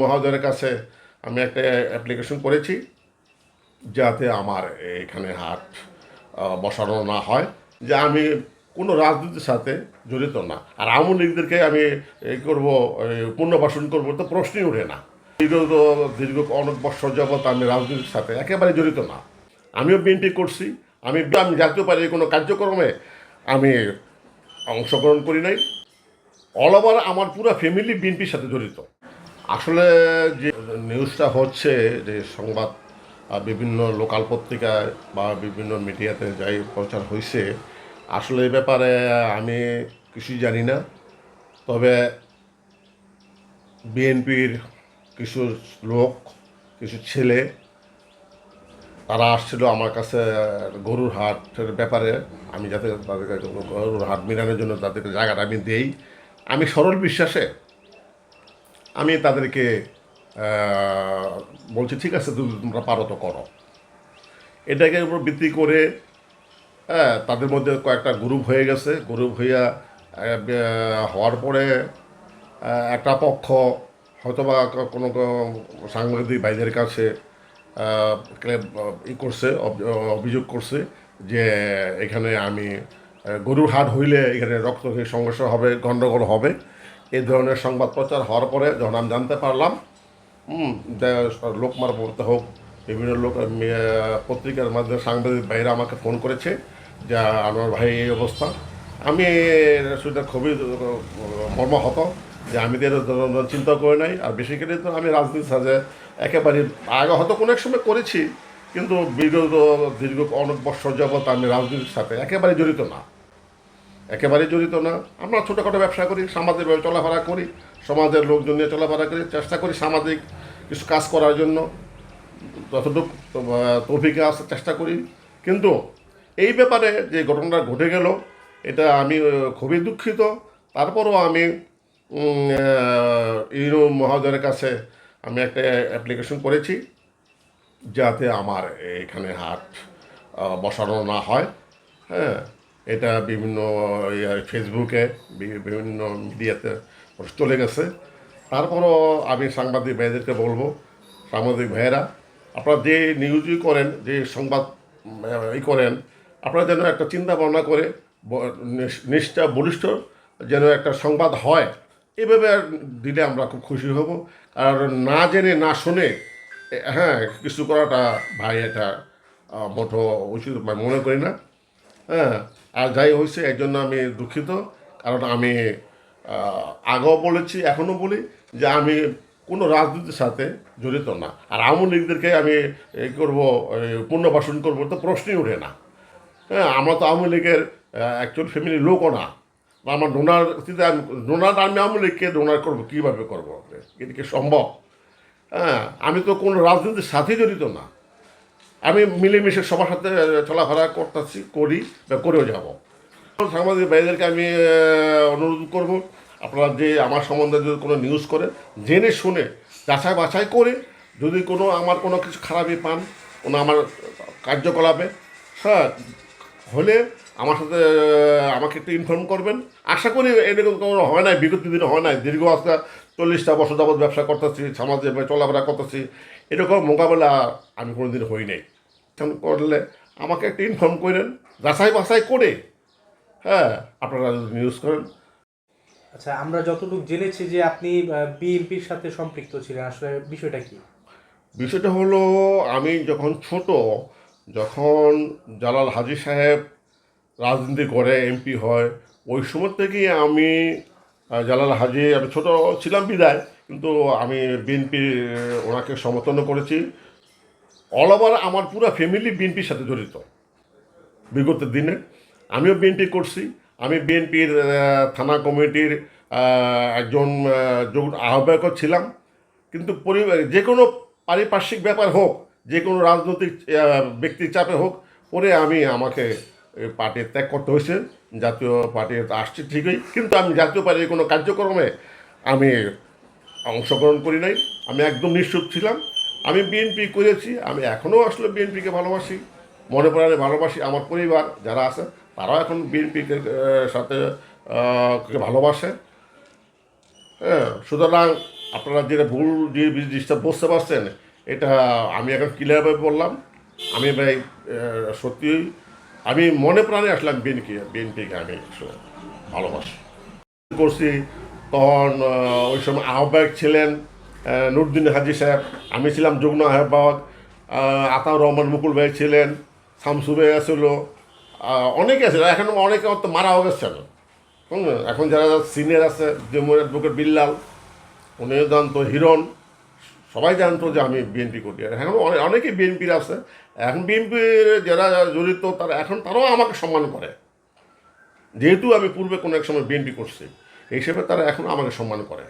মহোদয়ের কাছে আমি একটা অ্যাপ্লিকেশন করেছি যাতে আমার এখানে হাট বসানো না হয়, যে আমি কোনো রাজনীতির সাথে জড়িত না। আর আওয়ামী লীগদেরকে আমি করব পুনর্বাসন করব, তো প্রশ্নই ওঠে না। বিগত দীর্ঘ অনেক বছর যাবৎ আমি রাজনীতির সাথে একেবারে জড়িত না। আমিও বিএনপি করছি, আমি আমি জাতীয় পার্টির কোনো কার্যক্রমে আমি অংশগ্রহণ করি নাই। অল ওভার আমার পুরো ফ্যামিলি বিএনপির সাথে জড়িত। আসলে যে নিউজটা হচ্ছে যে সংবাদ বিভিন্ন লোকাল পত্রিকায় বা বিভিন্ন মিডিয়াতে যাই প্রচার হয়েছে আসলে এই ব্যাপারে আমি কিছুই জানি না। তবে বিএনপির কিছু লোক, কিছু ছেলে, তারা আসছিল আমার কাছে গরুর হাটের ব্যাপারে। আমি যাতে তাদেরকে গরুর হাট মিলানোর জন্য তাদেরকে জায়গাটা আমি দেই। আমি সরল বিশ্বাসে আমি তাদেরকে বলছি, ঠিক আছে, তুমি, তোমরা পারো তো করো। এটাকে উপর ভিত্তি করে হ্যাঁ তাদের মধ্যে কয়েকটা গ্রুপ হয়ে গেছে। গ্রুপ হইয়া হওয়ার পরে একটা পক্ষ হয়তোবা কোনো সাংবাদিক ভাইদের কাছে ই করছে অভিযোগ করছে যে এখানে আমি গরুর হাট হইলে এখানে রক্ত সংঘর্ষ হবে গণ্ডগোল হবে। এই ধরনের সংবাদ প্রচার হওয়ার পরে যখন আমি জানতে পারলাম লোকমার পড়তে হোক, বিভিন্ন লোক পত্রিকার মাধ্যমে সাংবাদিক ভাইরা আমাকে ফোন করেছে যে আমার ভাই এই অবস্থা। আমি সেটা খুবই মর্মাহত যে আমি তো চিন্তা করে নাই। আর বেশি করে তো আমি রাজনীতির সাথে একেবারে আগে হয়তো কোনো এক সময় করেছি, কিন্তু বিগত দীর্ঘ অনেক বছর যাবৎ আমি রাজনীতির সাথে একেবারে জড়িত না। একেবারে জড়িত না। আমরা ছোটোখাটো ব্যবসা করি, সামাজিকভাবে চলাফেরা করি, সমাজের লোকজন নিয়ে চলাফেরা করি, চেষ্টা করি সামাজিক কিছু কাজ করার জন্য। যতটুকু তৌফিকে আসার চেষ্টা করি। কিন্তু এই ব্যাপারে যে ঘটনাটা ঘটে গেল, এটা আমি খুবই দুঃখিত। তারপরও আমি ইউনো মহোদয়ের কাছে আমি একটা অ্যাপ্লিকেশন করেছি, যাতে আমার এখানে হাট বসানো না হয়। হ্যাঁ। এটা বিভিন্ন ফেসবুকে বিভিন্ন মিডিয়াতে চলে গেছে। তারপরও আমি সাংবাদিক ভাইদেরকে বলব, সাংবাদিক ভাইয়েরা, আপনারা যে নিউজই করেন, যে সংবাদ ই করেন, আপনারা যেন একটা চিন্তা ভাবনা করে নিষ্ঠা, বলিষ্ঠ যেন একটা সংবাদ হয়, এভাবে দিলে আমরা খুব খুশি হব। কারণ না জেনে, না শুনে হ্যাঁ কিছু করাটা ভাই এটা মোটো উচিত মনে করি না। হ্যাঁ আর যাই হয়েছে, এর জন্য আমি দুঃখিত। কারণ আমি আগেও বলেছি, এখনও বলি যে আমি কোনো রাজনীতির সাথে জড়িত না। আর আওয়ামী লীগদেরকে আমি করব পুনর্বাসন করব তো প্রশ্নই ওঠে না। হ্যাঁ আমরা তো আওয়ামী লীগের অ্যাকচুয়াল ফ্যামিলির লোকও না। বা আমার ডোনার আমি ডোনার আমি আওয়ামী লীগকে ডোনার করব, কীভাবে করব? এটা কি সম্ভব? হ্যাঁ আমি তো কোনো রাজনীতির সাথে জড়িত না। আমি মিলেমিশে সবার সাথে চলাফেরা করতেছি, করি বা করেও যাব। সাংবাদিক ভাইদেরকে আমি অনুরোধ করব, আপনারা যে আমার সম্বন্ধে যদি কোনো নিউজ করে জেনে শুনে, যাচাই বাছাই করে, যদি কোনো আমার কোনো কিছু খারাপই পান, কোনো আমার কার্যকলাপে হ্যাঁ হলে আমার সাথে আমাকে একটু ইনফর্ম করবেন। আশা করি এরকম কোনো হয় নাই, বিগত দিনে হয় নাই, দীর্ঘ আজকে চল্লিশটা বছর যাবৎ ব্যবসা করতেছি সমাজে চলাফেরা করতেছি। এরকম মোকাবেলা আমি কোনোদিন হই নাই। তেমন করলে আমাকে একটু ইনফর্ম করেন যাচাই বাছাই করে। হ্যাঁ আপনারা নিউজ করেন। আচ্ছা আমরা যতটুকু জেনেছি যে আপনি বিএনপির সাথে সম্পৃক্ত ছিলেন আসলে বিষয়টা কি? বিষয়টা হলো আমি যখন ছোট যখন জালাল হাজি সাহেব রাজনীতি করে এমপি হয় ওই সময় থেকেই আমি জালাল হাজি আমি ছোট ছিলাম বিদায় কিন্তু আমি বিএনপি ওনাকে সমর্থন করেছি। অল ওভার আমার পুরো ফ্যামিলি বিএনপির সাথে জড়িত। বিগত দিনে আমিও বিএনপি করছি। আমি বিএনপির থানা কমিটির একজন আহ, যুগ্ম আহ্বায়ক ছিলাম। কিন্তু পরিবার যে কোনো পারিপার্শ্বিক ব্যাপার হোক যে কোনো রাজনৈতিক ব্যক্তির চাপে হোক পরে আমি আমাকে পার্টি ত্যাগ করতে হয়েছে জাতীয় পার্টি আসছে ঠিকই কিন্তু আমি জাতীয় পার্টির কোনো কার্যক্রমে আমি অংশগ্রহণ করি নাই আমি একদম নিশ্চুপ ছিলাম। আমি বিএনপি করেছি আমি এখনও আসলে বিএনপিকে ভালোবাসি মনে প্রাণে ভালোবাসি আমার পরিবার যারা আছে তারাও এখন বিএনপিকে সাথে ভালোবাসে। হ্যাঁ সুতরাং আপনারা যেটা ভুল যে জিনিসটা বুঝতে পারছেন এটা আমি এখন ক্লিয়ারভাবে বললাম। আমি ভাই আহ, সত্যি আমি মনে প্রাণে আসলাম বিএনপি বিএনপিকে আমি আসলে ভালোবাসি। করছি তখন ওই সময় আহ্বায়ক ছিলেন নুরুদ্দিন হাজি সাহেব। আমি ছিলাম যুগ্ম আহ্বায়ক আহ, আতাউর রহমান মুকুল ভাই ছিলেন শামসু ভাই আহ, অনেকে আছে এখন অনেকে তো মারাও গেছেন এখন যারা সিনিয়র আছে যেমন অ্যাডভোকেট বিল্লাল উনি জানতো হিরণ। সবাই জানতো যে আমি বিএনপি করি। আর এখন অনেক অনেকেই বিএনপির আছে। এখন বিএনপির যারা জড়িত, তারা, এখন তারাও আমাকে সম্মান করে। যেহেতু আমি পূর্বে কোনো এক সময় বিএনপি করছি, এই হিসেবে তারা এখন আমাকে সম্মান করে।